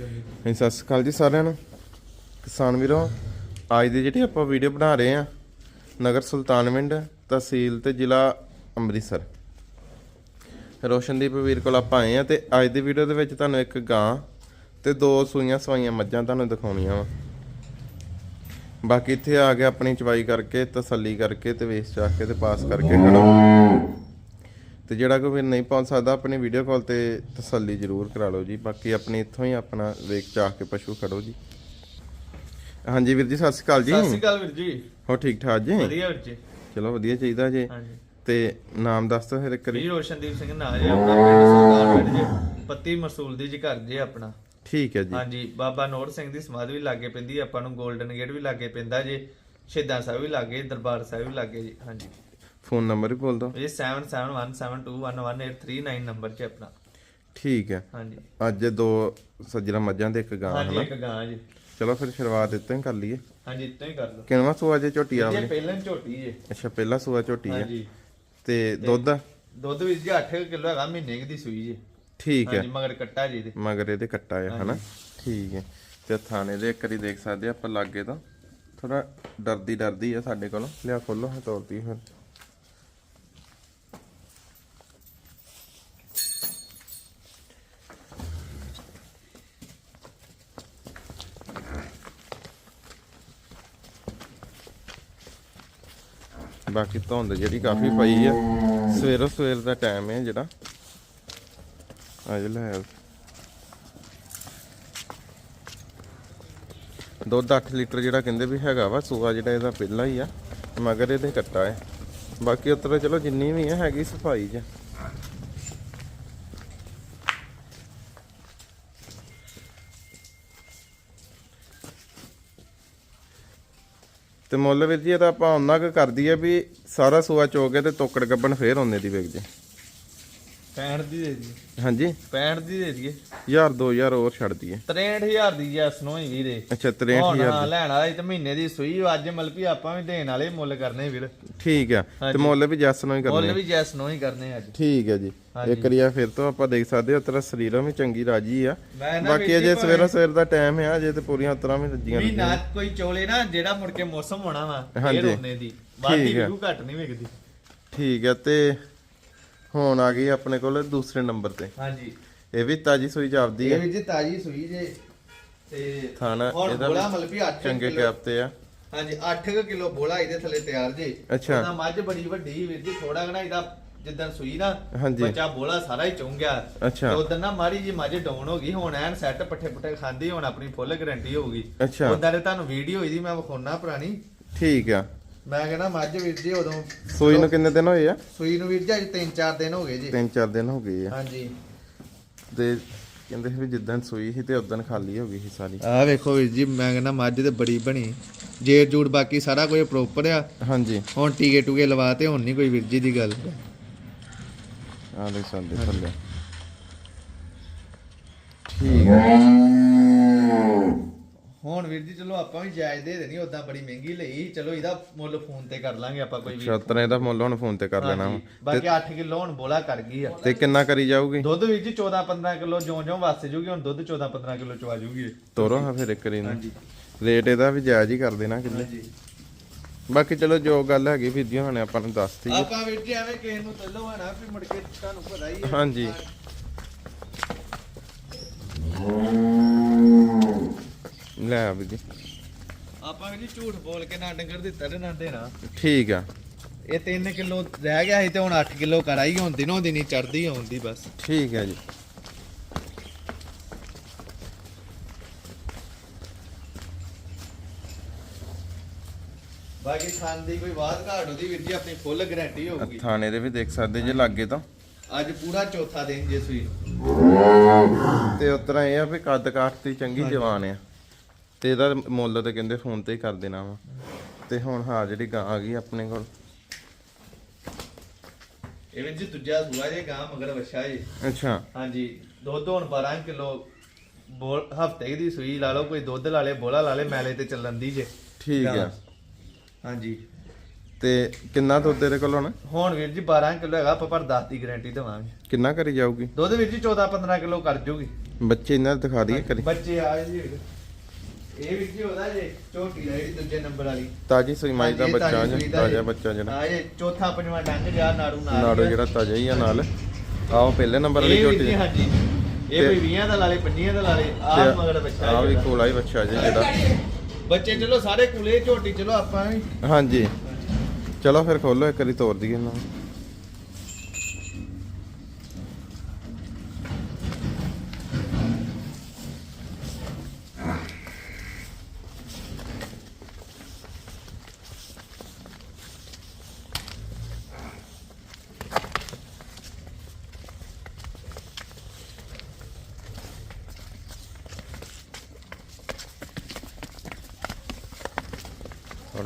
ਹਾਂਜੀ, ਸਤਿ ਸ਼੍ਰੀ ਅਕਾਲ ਜੀ ਸਾਰਿਆਂ ਨੂੰ। ਕਿਸਾਨ ਵੀਰੋ, ਅੱਜ ਦੀ ਜਿਹੜੀ ਆਪਾਂ ਵੀਡੀਓ ਬਣਾ ਰਹੇ ਆ ਨਗਰ ਸੁਲਤਾਨਵਿੰਡ ਤਹਿਸੀਲ ਤੇ ਜ਼ਿਲ੍ਹਾ ਅੰਮ੍ਰਿਤਸਰ। ਰੋਸ਼ਨਦੀਪ ਵੀਰ ਕੋਲ ਆਪਾਂ ਆਏ ਆ ਤੇ ਅੱਜ ਦੀ ਵੀਡੀਓ ਦੇ ਵਿੱਚ ਤੁਹਾਨੂੰ ਇੱਕ ਗਾਂ ਤੇ ਦੋ ਸੂਈਆਂ ਸਵਾਈਆਂ ਮੱਝਾਂ ਤੁਹਾਨੂੰ ਦਿਖਾਉਣੀਆਂ ਵਾ। ਬਾਕੀ ਇੱਥੇ ਆ ਕੇ ਆਪਣੀ ਚਵਾਈ ਕਰਕੇ, ਤਸੱਲੀ ਕਰਕੇ ਤੇ ਵੇਚ ਚਾਹ ਕੇ ਤੇ ਪਾਸ ਕਰਕੇ ਖੜੋ। ਤੇ ਜਿਹੜਾ ਕੋਈ ਨਹੀਂ ਪਹੁੰਚ ਸਕਦਾ ਆਪਣੀ ਵੀਡੀਓ ਕਾਲ ਤੇ ਤਸੱਲੀ ਜ਼ਰੂਰ ਕਰਾ ਲਓ ਜੀ। ਬਾਕੀ ਆਪਣੀ ਇੱਥੋਂ ਹੀ ਆਪਣਾ ਵੇਖ ਚਾਹ ਕੇ ਪਸ਼ੂ ਖੜੋ ਜੀ। ਹਾਂਜੀ ਵੀਰ ਜੀ ਸਤਿ ਸ਼੍ਰੀ ਅਕਾਲ ਜੀ। ਸਤਿ ਸ਼੍ਰੀ ਅਕਾਲ ਵੀਰ ਜੀ। ਹੋ ਠੀਕ ਠਾਕ ਜੀ? ਵਧੀਆ ਵੀਰ ਜੀ। ਚਲੋ ਵਧੀਆ ਚਾਹੀਦਾ ਜੀ। ਹਾਂਜੀ। ਤੇ ਨਾਮ ਦੱਸ ਦਿਓ ਫਿਰ ਇੱਕ ਵਾਰੀ। ਰੋਸ਼ਨਦੀਪ ਸਿੰਘ ਨਾਂ ਜੀ ਆਪਣਾ ਪਿੰਡ ਪਿੰਡ ਜੀ ਪੱਤੀ ਮਸੂਲ ਦੀ ਜੀ ਘਰ ਜੀ ਆਪਣਾ। ਠੀਕ ਹੈ ਜੀ। ਹਾਂਜੀ ਬਾਬਾ ਨੋਰ ਸਿੰਘ ਦੀ ਸਮਾਧ ਵੀ ਲਾਗੇ ਪੈਂਦੀ ਆਪਾਂ ਨੂੰ 골ਡਨ ਗੇਟ ਵੀ ਲਾਗੇ ਪੈਂਦਾ ਜੀ ਸ਼ਹੀਦਾਂ ਸਾਹਿਬ ਵੀ ਲਾਗੇ ਦਰਬਾਰ ਸਾਹਿਬ ਵੀ ਲਾਗੇ ਜੀ ਹਾਂਜੀ। ਫੋਨ ਨੰਬਰ ਵੀ ਬੋਲ ਦਿਓ ਇਹ 7717211839 ਨੰਬਰ 'ਚ ਆਪਣਾ। ਠੀਕ ਹੈ। ਹਾਂਜੀ। ਅੱਜ ਦੋ ਸੱਜਣਾ ਮੱਝਾਂ ਦੇ ਇੱਕ ਗਾਂ ਹਾਂਜੀ ਇੱਕ ਗਾਂ ਜੀ। ਚਲੋ ਫਿਰ ਸ਼ੁਰੂਆਤ ਇੱਥੋਂ ਹੀ ਕਰ ਲਈਏ। ਹਾਂਜੀ ਇੱਦਾਂ ਹੀ ਕਰ ਲਓ। ਕਿੰਨਵਾਂ ਸੂਆ ਜੇ ਝੋਟੀ ਇਹ ਆਵਲੇ ਪਹਿਲਾਂ ਹੀ ਝੋਟੀ ਜੀ। ਅੱਛਾ ਪਹਿਲਾ ਸੂਆ ਝੋਟੀ ਹੈ ਹਾਂਜੀ। ਤੇ ਦੁੱਧ? ਦੁੱਧ ਵੀਰ ਜੀ 8 ਕਿਲੋ ਹੈਗਾ ਮਹੀਨੇ ਦੀ ਸੂਈ ਜੀ। ਠੀਕ ਹੈ। ਹਾਂਜੀ ਮਗਰ ਕੱਟਾ ਜੀ ਦੇ ਮਗਰ ਇਹਦੇ ਕੱਟਾ ਆ ਹਨਾ? ਠੀਕ ਹੈ। ਤੇ ਥਾਣੇ ਦੇ ਇੱਕ ਵਾਰੀ ਦੇਖ ਸਕਦੇ ਆ ਆਪਾਂ ਲਾਗੇ ਤਾਂ। ਥੋੜਾ ਡਰਦੀ ਡਰਦੀ ਆ ਸਾਡੇ ਕੋਲੋਂ। ਲਿਆ ਖੋਲੋ ਹਾਂ ਤੋਰਦੀ ਫਿਰ ਬਾਕੀ ਧੁੰਦ ਜਿਹੜੀ ਕਾਫੀ ਪਈ ਆ। ਸਵੇਰੋ ਸਵੇਰ ਦਾ ਟਾਈਮ ਹੈ ਜਿਹੜਾ। ਅੱਜ ਲੈ ਦੁੱਧ 8 ਲੀਟਰ ਜਿਹੜਾ ਕਹਿੰਦੇ ਵੀ ਹੈਗਾ ਵਾ, ਸੂਆ ਜਿਹੜਾ ਇਹਦਾ ਪਹਿਲਾ ਹੀ ਆ, ਮਗਰ ਇਹਦੇ ਕੱਟਾ ਹੈ ਬਾਕੀ ਉਤਰ ਚਲੋ ਜਿੰਨੀ ਵੀ ਹੈ ਹੈਗੀ ਸਫ਼ਾਈ 'ਚ। ਤੇ ਮੁੱਲ ਵੀਰ ਜੀ ਇਹਦਾ ਆਪਾਂ ਉਹਨਾਂ ਕੁ ਕਰ ਦਈਏ ਵੀ ਸਾਰਾ ਸੂਆ ਚੋ ਕੇ ਤੇ ਤੋਕੜ ਗੱਬਣ ਫੇਰ ਉਹਨੇ ਦੀ ਵਿਕ ਜੇ 65 ਦੀ ਦੇ ਦਈਏ। ਹਾਂਜੀ। 65 ਦੀ ਦੇ ਦਈਏ। ਹਜ਼ਾਰ 2000 ਹੋਰ ਛੱਡ ਦਈਏ। 63000 ਦੀ ਜੈਸ ਨੂੰ ਹੀ ਵੀਰੇ। ਅੱਛਾ ਹੁਣ 63000 ਹਾਂ, ਲੈਣ ਵਾਲਾ ਤੇ ਮਹੀਨੇ ਦੀ ਸੂਈ ਅੱਜ ਵੀ ਆਪਾਂ ਵੀ ਦੇਣ ਵਾਲੇ ਮੁੱਲ ਕਰਨੇ ਵੀਰ। ਠੀਕ ਆ ਤੇ ਮੁੱਲ ਵੀ ਜੱਸ ਨੂੰ ਹੀ ਮੁੱਲ ਕਰਨੇ ਵੀ ਜੈਸ ਨੂੰ ਹੀ ਕਰਨੇ ਅੱਜ। ਠੀਕ ਹੈ ਜੀ। ਇੱਕ ਰਿਆ ਫਿਰ ਤੋਂ ਆਪਾਂ ਦੇਖ ਸਕਦੇ ਹਾਂ ਤੇਰਾ ਸਰੀਰੋਂ ਵੀ ਚੰਗੀ ਰਾਜੀ ਆ। ਬਾਕੀ ਅਜੇ ਸਵੇਰਾ ਸਵੇਰ ਦਾ ਟਾਈਮ ਹੈ ਅਜੇ ਤੇ ਪੂਰੀਆਂ ਉਤਰਾਂ ਵੀ ਰੱਜੀਆਂ ਵੀ ਨਾ ਕੋਈ ਚੋਲੇ ਨਾ ਜਿਹੜਾ ਮੁੜ ਕੇ ਮੌਸਮ ਹੋਣਾ ਵਾ। ਫੇਰ ਉਹਨੇ ਦੀ। ਬਾਕੀ ਠੀਕ ਹੈ। ਵੀ ਘੱਟ ਨਹੀਂ ਵਿਕਦੀ ਠੀਕ ਹੈ ਤੇ ਹੁਣ ਆ ਗਈ ਆਪਣੇ ਕੋਲ ਦੂਸਰੇ ਨੰਬਰ ਤੇ। ਹਾਂਜੀ। ਇਹ ਵੀ ਤਾਜੀ ਸੂਈ ਜਾਪਦੀ ਇਹ ਹੈ ਵੀ ਜੀ ਤਾਜੀ ਸੂਈ ਜੇ। ਤੇ ਥਾਣਾ ਹੁਣ ਇਹਦਾ ਬੋਲਾ ਮਤਲਬ ਵੀ 8 ਚੰਗੇ ਕਿਲੋ ਕੈਪ ਤੇ ਆ। ਹਾਂਜੀ 8 ਕਿਲੋ ਬੋਲਾ ਇਹਦੇ ਥੱਲੇ ਤਿਆਰ ਜੇ। ਅੱਛਾ। ਉਹਦਾ ਮੱਝ ਬੜੀ ਵੱਡੀ ਵੀਰ ਜੀ ਥੋੜਾ ਘਣਾ ਇਹਦਾ ਜਿੱਦਾਂ ਸੂਈ ਨਾ ਹਾਂਜੀ। ਬੱਚਾ ਬੋਲਾ ਸਾਰਾ ਹੀ ਚੁੰਗ ਗਿਆ। ਅੱਛਾ। ਤੇ ਉਦੋਂ ਨਾ ਮਾੜੀ ਜੀ ਮੱਝ ਡਾਊਨ ਹੋ ਗਈ ਹੁਣ ਐਨ ਸੈੱਟ ਪੱਠੇ ਪੁੱਠੇ ਖਾਂਦੀ ਹੁਣ ਆਪਣੀ ਫੁੱਲ ਗਾਰੰਟੀ ਹੋਊਗੀ। ਅੱਛਾ। ਉਦੋਂ ਦੇ ਤੁਹਾਨੂੰ ਵੀਡੀਓ ਇਹਦੀ ਮੈਂ ਵਿਖਾਉਣਾ ਪੁਰਾਣੀ। ਠੀਕ ਆ। ਮੈਂ ਕਹਿੰਦਾ ਮੱਝ ਵੀਰ ਜੀ ਉਦੋਂ ਸੂਈ ਨੂੰ ਕਿੰਨੇ ਦਿਨ ਹੋਏ ਆ? ਸੂਈ ਨੂੰ ਵੀਰ ਜੀ ਅੱਜ 3-4 ਦਿਨ ਹੋ ਗਏ ਜੀ। ਤਿੰਨ ਚਾਰ ਦਿਨ ਹੋ ਗਏ ਆ। ਹਾਂਜੀ। ਤੇ ਕਹਿੰਦੇ ਸੀ ਵੀ ਜਿੱਦਣ ਸੂਈ ਸੀ ਤੇ ਉਦੋਂ ਖਾਲੀ ਹੋ ਗਈ ਸੀ ਸਾਰੀ। ਆਹ ਵੇਖੋ ਵੀਰ ਜੀ ਮੈਂ ਕਹਿੰਦਾ ਮੱਝ ਤੇ ਬੜੀ ਬਣੀ। ਜੇਰ ਜੂੜ ਬਾਕੀ ਸਾਰਾ ਕੁਝ ਪ੍ਰੋਪਰ ਆ। ਹਾਂਜੀ। ਹੁਣ ਟੀਕੇ ਟੂਕੇ ਲਵਾਤੇ ਹੁਣ ਨਹੀਂ ਕੋਈ ਵੀਰ ਜੀ ਦੀ ਗੱਲ। ਆ ਲੈ ਸਾਡੇ ਥੱਲੇ। ਠੀਕ ਆ। ਹੁਣ ਵੀਰ ਜੀ ਚਲੋ ਆਪਾਂ ਵੀ ਜਾਇਜ਼ ਦੇ ਦੇਣੀ ਉਦਾਂ ਬੜੀ ਮਹਿੰਗੀ ਲਈ। ਚਲੋ ਇਹਦਾ ਮੁੱਲ ਫੋਨ ਤੇ ਕਰ ਲਾਂਗੇ ਆਪਾਂ ਕੋਈ ਵੀ। ਛਤਰੇ ਦਾ ਮੁੱਲ ਹੁਣ ਫੋਨ ਤੇ ਕਰ ਲੈਣਾ। ਵਾ। ਬਾਕੀ 8 ਕਿਲੋ ਹੁਣ ਬੋਲਾ ਕਰ ਗਈ ਆ। ਤੇ ਕਿੰਨਾ ਕਰੀ ਜਾਊਗੀ? ਦੁੱਧ ਵੀਰ ਜੀ 14 15 ਕਿਲੋ ਜਿਉਂ ਜਿਉਂ ਵੱਸ ਜੂਗੀ ਹੁਣ ਦੁੱਧ 14 15 ਕਿਲੋ ਚਵਾ ਜੂਗੀ। ਇਹ। ਤੋਰੋ ਹਾਂ ਫਿਰ ਇੱਕ ਵਾਰੀ ਨੂੰ ਹਾਂਜੀ। ਰੇਟ ਇਹਦਾ ਵੀ ਜਾਇਜ਼ ਹੀ ਕਰ ਦੇਣਾ ਕਿੰਨੇ ਹਾਂਜੀ। ਬਾਕੀ ਚਲੋ ਜੋ ਗੱਲ ਹੈਗੀ ਵੀਰ ਜੀ ਹੁਣੇ ਆਪਾਂ ਨੂੰ ਦੱਸਤੀ ਹੈ ਆਪਾਂ ਵੀਰ ਜੀ ਐਵੇਂ ਕਿਸੇ ਨੂੰ ਤੱਲੋ ਹਨਾ ਵੀ ਮੁੜ ਕੇ ਤੁਹਾਨੂੰ ਪਤਾ ਹੀ ਹੈ। ਹਾਂਜੀ। ਲੈ ਆ ਵੀਰ ਜੀ। ਆਪਾਂ ਜੀ ਝੂਠ ਬੋਲ ਕੇ ਨਾ ਡੰਗਰ ਦਿੱਤਾ ਤੇ ਨਾ ਦੇਣਾ। ਠੀਕ ਆ। ਇਹ 3 ਕਿਲੋ ਰਹਿ ਗਿਆ ਸੀ ਤੇ ਹੁਣ 8 ਕਿਲੋ ਕਰਾਈ ਹੁਣ ਦਿਨੋਂ ਦਿਨੀ ਚੜਦੀ ਆਉਂਦੀ ਬਸ। ਠੀਕ ਹੈ ਜੀ। ਬਾਕੀ ਖਾਣ ਦੀ ਕੋਈ ਬਾਤ ਘਾਟ ਉਹਦੀ ਵੀਰ ਜੀ ਆਪਣੀ ਫੁੱਲ ਗਾਰੰਟੀ ਹੋਊਗੀ। ਥਾਣੇ ਦੇ ਵੀ ਦੇਖ ਸਕਦੇ ਜੇ ਲੱਗੇ ਤਾਂ। ਅੱਜ ਪੂਰਾ ਚੌਥਾ ਦਿਨ ਜੇ ਸੂਈ। ਤੇ ਉਤਰਾ ਇਹ ਆ ਵੀ ਕੱਦ ਕਾਠ ਤੇ ਚੰਗੀ ਜਵਾਨ ਆ। ਤੇ ਇਹਦਾ ਮੁੱਲ ਤੇ ਕਹਿੰਦੇ ਫੋਨ ਤੇ ਹੀ ਕਰ ਦੇਣਾ ਵਾ। ਤੇ ਹੁਣ ਹਾਂ ਜਿਹੜੀ ਗਾਂ ਆ ਗਈ ਆਪਣੇ ਕੋਲ। ਇਹ ਵੀਰ ਜੀ ਦੂਜਾ ਸੂਆ ਜੇ ਗਾਂ ਮਗਰ ਵਛਾ ਜੀ। ਅੱਛਾ। ਹਾਂਜੀ ਦੁੱਧ ਹੁਣ 12 ਕਿਲੋ ਬੋਲ ਹਫ਼ਤੇ ਦੀ ਸੂਈ ਲਾ ਲਓ ਕੋਈ ਦੁੱਧ ਲਾ ਲੇ ਬੋਲਾ ਲਾ ਲੇ ਮੈਲੇ ਤੇ ਚੱਲਣ ਦੀ ਜੇ। ਠੀਕ ਆ। ਹਾਂਜੀ। ਤੇ ਕਿੰਨਾ ਦੁੱਧ ਤੇਰੇ ਕੋਲ ਹੁਣ? ਹੁਣ ਵੀਰ ਜੀ 12 ਕਿਲੋ ਹੈਗਾ ਆਪਾਂ ਪਰ 10 ਦੀ ਗਾਰੰਟੀ ਦਵਾਂਗੇ। ਕਿੰਨਾ ਕਰੀ ਜਾਊਗੀ? ਦੁੱਧ ਵੀਰ ਜੀ 14 15 ਕਿਲੋ ਕਰ ਜੂਗੀ। ਬੱਚੇ ਇਹਨਾਂ ਦਿਖਾ ਦਈਏ ਕਰੀ ਬੱਚੇ ਆ ਜੀ ਇਹ ਵੀਰ ਜੀ ਉਹਦਾ ਜੇ ਝੋਟੀ ਦਾ ਜਿਹੜੀ ਦੂਜੇ ਨੰਬਰ ਵਾਲੀ। ਤਾਜੀ ਸੂਈ ਮਾਈ ਦਾ ਹਾਂਜੀ, ਬੱਚਾ ਤਾਜ਼ੀ ਜੀ ਸੂਈ ਦਾ ਤਾਜ਼ਾ ਜੀ। ਬੱਚਾ ਜਿਹੜਾ ਹਾਂ ਇਹ ਚੌਥਾ ਪੰਜਵਾਂ ਡੰਗ ਜਾ ਨਾੜੂ ਨਾਲ ਨਾੜੋ। ਜਿਹੜਾ ਤਾਜ਼ਾ ਹੀ ਆ ਨਾਲ। ਆਓ ਪਹਿਲੇ ਨੰਬਰ ਵਾਲੀ ਝੋਟੀ ਹਾਂਜੀ। ਇਹ ਤੇ- ਕੋਈ 20 ਦਾ ਲਾਲੇ 25 ਦਾ ਲਾਲੇ ਆਹ ਮਗਰ ਬੱਚਾ ਆ ਵੀ ਜਿਹੜਾ। ਕੋਲਾ ਹੀ ਬੱਚਾ ਜੀ ਜਿਹੜਾ। ਬੱਚੇ ਚਲੋ ਸਾਰੇ ਕੁਲੇ ਝੋਟੀ ਚਲੋ ਆਪਾਂ ਵੀ। ਹਾਂਜੀ। ਚਲੋ ਫਿਰ ਖੋਲੋ ਇੱਕ ਵਾਰੀ ਤੋੜ ਦਈਏ ਇਹਨਾਂ ਨੂੰ।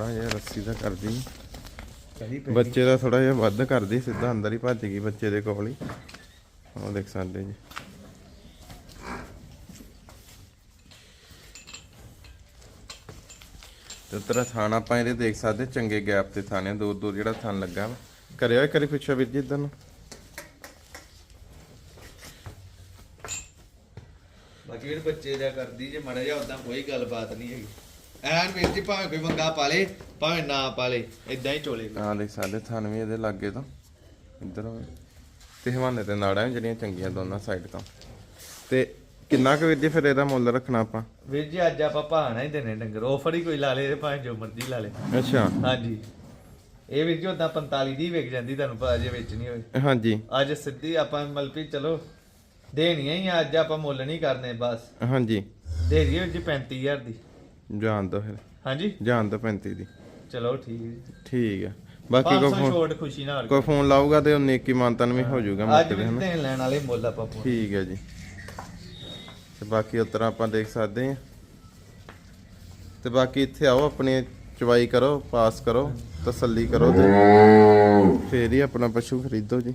ਥੋੜਾ ਜਿਹਾ ਰੱਸੀ ਦਾ ਕਰਦੀ। ਬੱਚੇ ਦਾ ਥੋੜਾ ਜਿਹਾ ਵੱਧ ਕਰਦੀ ਸਿੱਧਾ ਅੰਦਰ ਹੀ ਭੱਜ ਗਈ ਬੱਚੇ ਦੇ ਕੋਲ ਹੀ। ਉਹ ਦੇਖ ਸਕਦੇ ਜੀ। ਤੇ ਤੇਰਾ ਥਾਣਾ ਆਪਾਂ ਇਹਦੇ ਦੇਖ ਸਕਦੇ ਚੰਗੇ ਗੈਪ ਤੇ ਥਾਣੇ ਦੂਰ ਦੂਰ ਜਿਹੜਾ ਥਾਨ ਲੱਗਾ ਵਾ। ਕਰਿਓ ਇੱਕ ਵਾਰੀ ਪਿੱਛੇ ਵੀਰ ਜੀ ਇਧਰ ਨੂੰ। ਬਾਕੀ ਜਿਹੜੇ ਬੱਚੇ ਦਾ ਕਰਦੀ ਜੇ ਮੜਾ ਜਾ ਉਦਾਂ ਕੋਈ ਗੱਲਬਾਤ ਨਹੀਂ ਹੈਗੀ। ਐਨ ਵੀਰ ਜੀ ਭਾਵੇਂ ਕੋਈ ਮੰਗਾ ਪਾਲੇ ਭਾਵੇਂ ਨਾ ਪਾਲੇ ਇਦਾਂ ਹੀ ਚੋਲੇ ਆ ਦੇਖ ਸਕਦੇ ਥਾਨ ਵੀ ਇਹਦੇ ਲੱਗੇ ਤੋਂ ਇੱਧਰ ਤੇ ਹਵਾਨੇ ਤੇ ਨਾੜਾਂ ਜਿਹੜੀਆਂ ਚੰਗੀਆਂ ਦੋਨਾਂ ਸਾਈਡ ਤੋਂ। ਤੇ ਕਿੰਨਾ ਕੁ ਵੀਰ ਜੀ ਫਿਰ ਇਹਦਾ ਮੁੱਲ ਰੱਖਣਾ ਆਪਾਂ? ਵੀਰ ਜੀ ਅੱਜ ਆਪਾਂ ਭਾਣਾ ਹੀ ਦੇਣੇ ਡੰਗਰ। ਆਫਰ ਹੀ ਕੋਈ ਲਾ ਲੇ ਭਾਵੇਂ ਜੋ ਮਰਜ਼ੀ ਲਾ ਲੇ। ਅੱਛਾ। ਹਾਂਜੀ। ਇਹ ਵੀਰ ਜੀ ਉਦਾਂ 45 ਦੀ ਵਿਕ ਜਾਂਦੀ ਤੁਹਾਨੂੰ ਪਤਾ ਜੇ ਵੇਚਣੀ ਹੋਵੇ ਹਾਂਜੀ। ਅੱਜ ਸਿੱਧੀ ਆਪਾਂ ਮਲਪੀ ਚਲੋ ਦੇਣੀਆਂ ਹੀ ਅੱਜ ਆਪਾਂ ਮੁੱਲ ਨਹੀਂ ਕਰਨੇ ਬਸ। ਹਾਂਜੀ। ਦੇ ਦਈਏ ਜੀ 35000 ਦੀ। ਜਾਣ ਦੋ ਫਿਰ। ਹਾਂਜੀ। ਜਾਣ ਦੋ 35 ਦੀ। ਚਲੋ ਠੀਕ ਹੈ। ਠੀਕ ਆ ਬਾਕੀ ਕੋਈ 500 ਫੋਨ ਛੋਟ ਖੁਸ਼ੀ ਨਾਲ। ਕੋਈ ਫੋਨ ਲਾਊਗਾ ਤੇ ਉਹ ਨੇਕੀ ਮਾਨਤਨ ਵੀ ਹੋ ਜਾਊਗਾ ਅੱਜ ਮੌਕੇ ਤੇ ਵੀ ਹਨਾ? ਦੇਣ ਲੈਣ ਵਾਲੇ ਮੁੱਲ ਆਪਾਂ ਪਾਉਣੇ। ਠੀਕ ਹੈ ਜੀ। ਤੇ ਬਾਕੀ ਉਤਰਾ ਆਪਾਂ ਦੇਖ ਸਕਦੇ ਹਾਂ। ਤੇ ਬਾਕੀ ਇੱਥੇ ਆਓ ਆਪਣੀ ਚਵਾਈ ਕਰੋ ਪਾਸ ਕਰੋ ਤਸੱਲੀ ਕਰੋ ਤੇ ਫੇਰ ਹੀ ਆਪਣਾ ਪਸ਼ੂ ਖਰੀਦੋ ਜੀ।